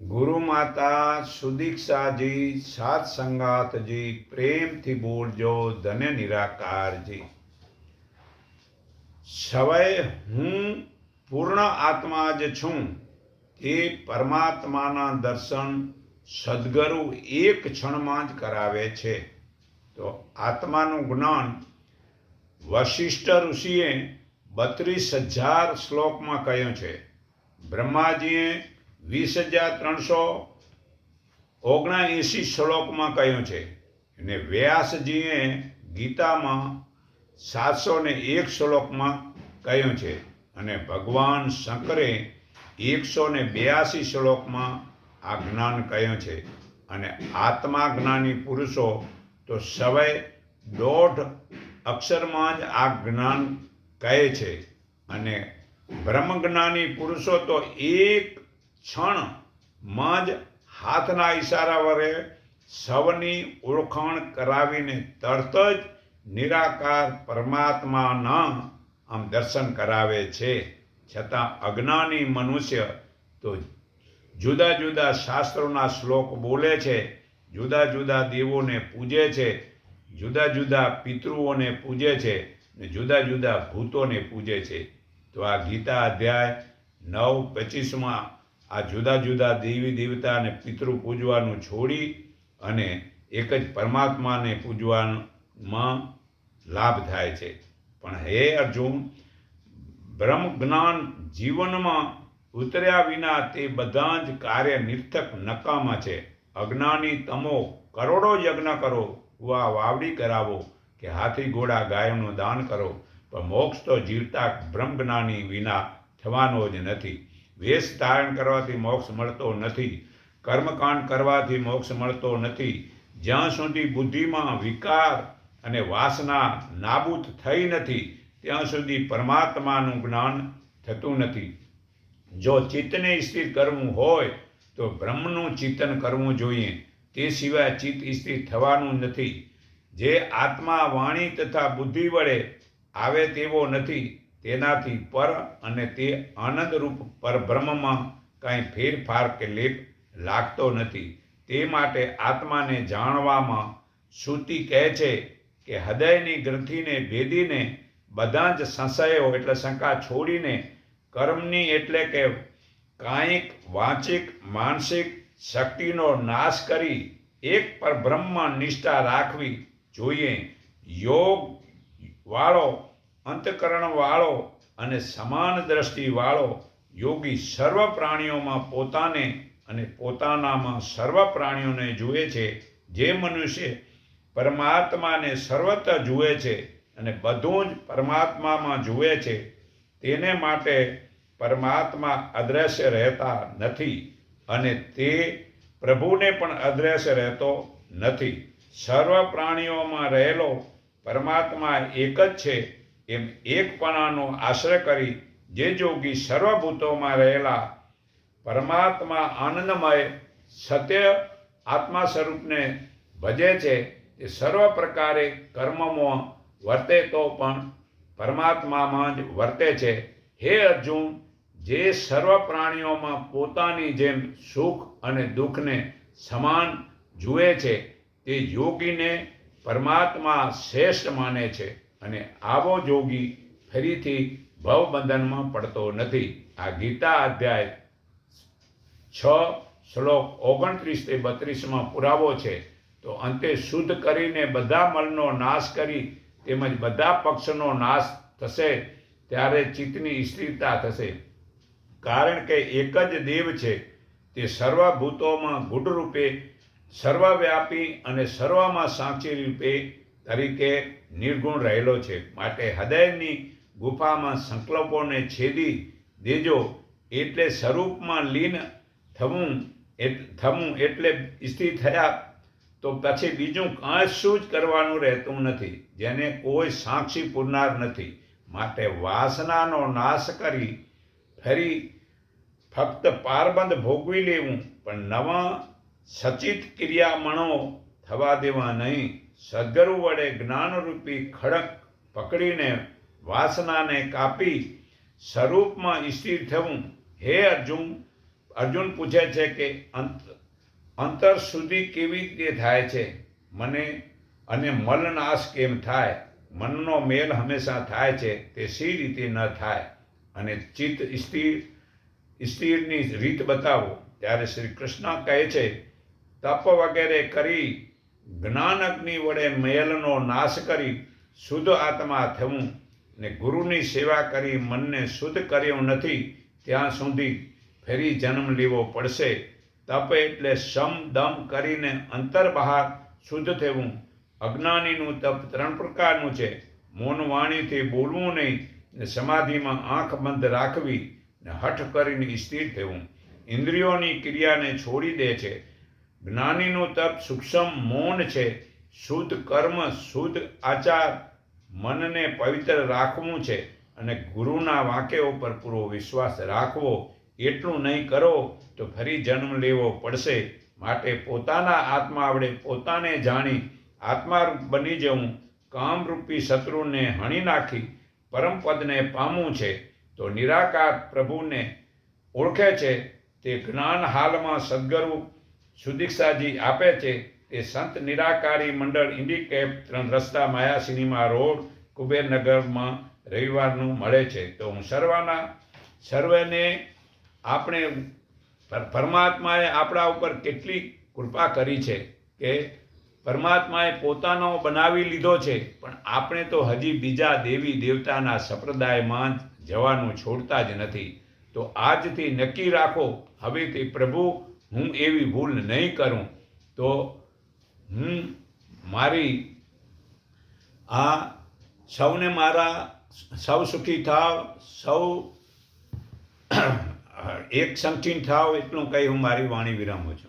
ગુરુ માતા સુદીક્ષાજી સાત સંગાતજી પ્રેમથી બોલજો, ધન્ય નિરાકારજી. સવય હું પૂર્ણ આત્મા જ છું. એ પરમાત્માના દર્શન સદગુરુ એક ક્ષણમાં જ કરાવે છે. તો આત્માનું જ્ઞાન વશિષ્ઠ ઋષિએ બત્રીસ હજાર શ્લોકમાં કહ્યું છે. બ્રહ્માજીએ વીસ હજાર ત્રણસો ઓગણએંસી શ્લોકમાં કહ્યું છે. અને વ્યાસજીએ ગીતામાં સાતસો ને એક શ્લોકમાં કહ્યું છે. અને ભગવાન શંકરે એકસો ને બ્યાસી શ્લોકમાં આ જ્ઞાન કહ્યું છે. અને આત્મા જ્ઞાની પુરુષો તો સવય દોઢ અક્ષરમાં જ આ જ્ઞાન કહે છે. અને બ્રહ્મજ્ઞાની પુરુષો તો એક ક્ષણમાં જ હાથના ઈશારા વડે સવની ઓળખાણ કરાવીને તરત જ નિરાકાર પરમાત્માના આમ દર્શન કરાવે છે. છતાં અજ્ઞાની મનુષ્ય તો જુદા જુદા શાસ્ત્રોના શ્લોક બોલે છે, જુદા જુદા દેવોને પૂજે છે, જુદા જુદા પિતૃઓને પૂજે છે ને જુદા જુદા ભૂતોને પૂજે છે. તો આ ગીતા અધ્યાય નવ પચીસમાં આ જુદા જુદા દેવી દેવતા અને પિતૃ પૂજવાનું છોડી અને એક જ પરમાત્માને પૂજવામાં લાભ થાય છે. પણ હે અર્જુન બ્રહ્મ જ્ઞાન જીવનમાં ઉતર્યા વિના તે બધા જ કાર્ય નિર્થક નકામા છે. અજ્ઞાની તમો કરોડો યજ્ઞ કરો, કુવા વાવડી કરાવો, કે હાથી ઘોડા ગાયનું દાન કરો. પણ મોક્ષ તો જીવતા બ્રહ્મજ્ઞાની વિના થવાનો જ નથી. વેશ ધારણ કરવાથી મોક્ષ મળતો નથી, કર્મકાંડ કરવાથી મોક્ષ મળતો નથી, જ્યાં સુધી બુદ્ધિમાં વિકાર અને વાસના નાબૂદ થઈ નથી, ત્યાં સુધી પરમાત્માનું જ્ઞાન થતું નથી. જો ચિત્તને સ્થિર કરવું હોય, તો બ્રહ્મનું ચિંતન કરવું જોઈએ. તે સિવાય ચિત્ત સ્થિર થવાનું નથી. જે આત્મા વાણી તથા બુદ્ધિ વડે આવે તેવો નથી તેનાથી પર અને તે આનંદરૂપ પરબ્રહ્મમાં કાંઈ ફેરફાર કે લેપ લાગતો નથી. તે માટે આત્માને જાણવામાં શ્રુતિ કહે છે કે હૃદયની ગ્રંથિને ભેદીને બધા જ સંશયો એટલે શંકા છોડીને કર્મની એટલે કે કાયિક વાંચિક, માનસિક શક્તિનો નાશ કરી એક પર બ્રહ્મ નિષ્ઠા રાખવી જોઈએ. યોગ વાળો અંતકરણ વાળો અને સમાન દ્રષ્ટિવાળો યોગી સર્વ પ્રાણીઓમાં પોતાને અને પોતાનામાં સર્વ પ્રાણીઓને જુએ છે. જે મનુષ્ય પરમાત્માને સર્વત્ર જુએ છે અને બધું જ પરમાત્મામાં જુએ છે, તેને માટે પરમાત્મા અદ્રશ્ય રહેતા નથી અને તે પ્રભુને પણ અદ્રશ્ય રહેતો નથી. સર્વ પ્રાણીઓમાં રહેલો પરમાત્મા એક જ છે એમ એકપણાનો આશ્રય કરી જે જોગી સર્વભૂતોમાં રહેલા પરમાત્મા આનંદમય સત્ય આત્મા સ્વરૂપને ભજે છે, એ સર્વ પ્રકારે કર્મમાં વર્તે તો પણ પરમાત્મામાં જ વર્તે છે. હે અર્જુન, જે સર્વ પ્રાણીઓમાં પોતાની જેમ સુખ અને દુઃખને સમાન જુએ છે, તે યોગીને પરમાત્મા શ્રેષ્ઠ માને છે. અને આવો જોગી ફરીથી ભવબંધનમાં પડતો નથી. આ ગીતા અધ્યાય છ શ્લોક ઓગણત્રીસ તે બત્રીસમાં પુરાવો છે. તો અંતે શુદ્ધ કરીને બધા મલનો નાશ કરી તેમજ બધા પક્ષનો નાશ થશે ત્યારે ચિત્તની સ્થિરતા થશે. કારણ કે એક જ દેવ છે, તે સર્વભૂતોમાં ગુઢ રૂપે, સર્વવ્યાપી અને સર્વમાં સાચી રૂપે તરીકે નિર્ગુણ રહેલો છે. માટે હૃદયની ગુફામાં સંકલ્પોને છેદી દેજો. એટલે સ્વરૂપમાં લીન થવું થવું એટલે સ્થિર થયા. તો પછી બીજું કાંઈ શું જ કરવાનું રહેતું નથી. જેને કોઈ સાક્ષી પૂરનાર નથી. માટે વાસનાનો નાશ કરી ફરી ફક્ત પારબંધ ભોગવી લેવું. પણ નવા સચિત ક્રિયામણો થવા દેવા નહીં. સદગુરુ વડે જ્ઞાનરૂપી ખડક પકડીને વાસનાને કાપી સ્વરૂપમાં સ્થિર થવું. હે અર્જુન અર્જુન પૂછે છે કે અંત, અંતર સુધી કેવી રીતે થાય છે? મને અને મલનાશ કેમ થાય? મનનો મેલ હંમેશા થાય છે, તે સી રીતે ન થાય. અને ચિત્ત સ્થિર, સ્થિરની રીત બતાવો. ત્યારે શ્રી કૃષ્ણ કહે છે, તપ વગેરે કરી જ્ઞાન અગ્નિ વડે મેલનો નાશ કરી શુદ્ધ આત્મા થવું ને ગુરુની સેવા કરી મનને શુદ્ધ કર્યું નથી, ત્યાં સુધી ફરી જન્મ લેવો પડશે. તપ એટલે સમ દમ કરીને અંતર બહાર શુદ્ધ થવું. અજ્ઞાનીનું તપ ત્રણ પ્રકારનું છે. મૌન વાણીથી બોલવું નહીં ને સમાધિમાં આંખ બંધ રાખવી ને હઠ કરીને સ્થિર થવું. ઇન્દ્રિયોની ક્રિયાને છોડી દે છે. જ્ઞાનીનું તપ સૂક્ષ્મ મૌન છે. શુદ્ધ કર્મ, શુદ્ધ આચાર મનને પવિત્ર રાખવું છે અને ગુરુના વાક્ય ઉપર પૂરો વિશ્વાસ રાખવો. એટલું નહીં કરો તો ફરી જન્મ લેવો પડશે. માટે પોતાના આત્મા આવડે પોતાને જાણી આત્મારૂપ બની જવું. કામરૂપી શત્રુને હણી નાખી પરમપદને પામવું છે તો નિરાકાર પ્રભુને ઓળખે છે. તે જ્ઞાન હાલમાં સદગુરુ સુદીક્ષાજી આપે છે તે સંત નિરાકારી મંડળ ઇન્ડિકેપ ત્રણ રસ્તા માયા સિનેમા રોડ કુબેરનગરમાં રવિવારનું મળે છે. તો હું સર્વના, સર્વેને આપણે પરમાત્માએ આપણા ઉપર કેટલી કૃપા કરી છે કે પરમાત્માએ પોતાનો બનાવી લીધો છે, પણ આપણે તો હજી બીજા દેવી દેવતાના સંપ્રદાયમાં જવાનું છોડતા જ નથી. તો આજથી નક્કી રાખો હવેથી પ્રભુ હું એવી ભૂલ નહીં કરું, તો હું મારી આ સૌને મારા સૌ સુખી થાવ, સૌ એક સંખીન થાવ, એટલું કહી હું મારી વાણી વિરામું છું.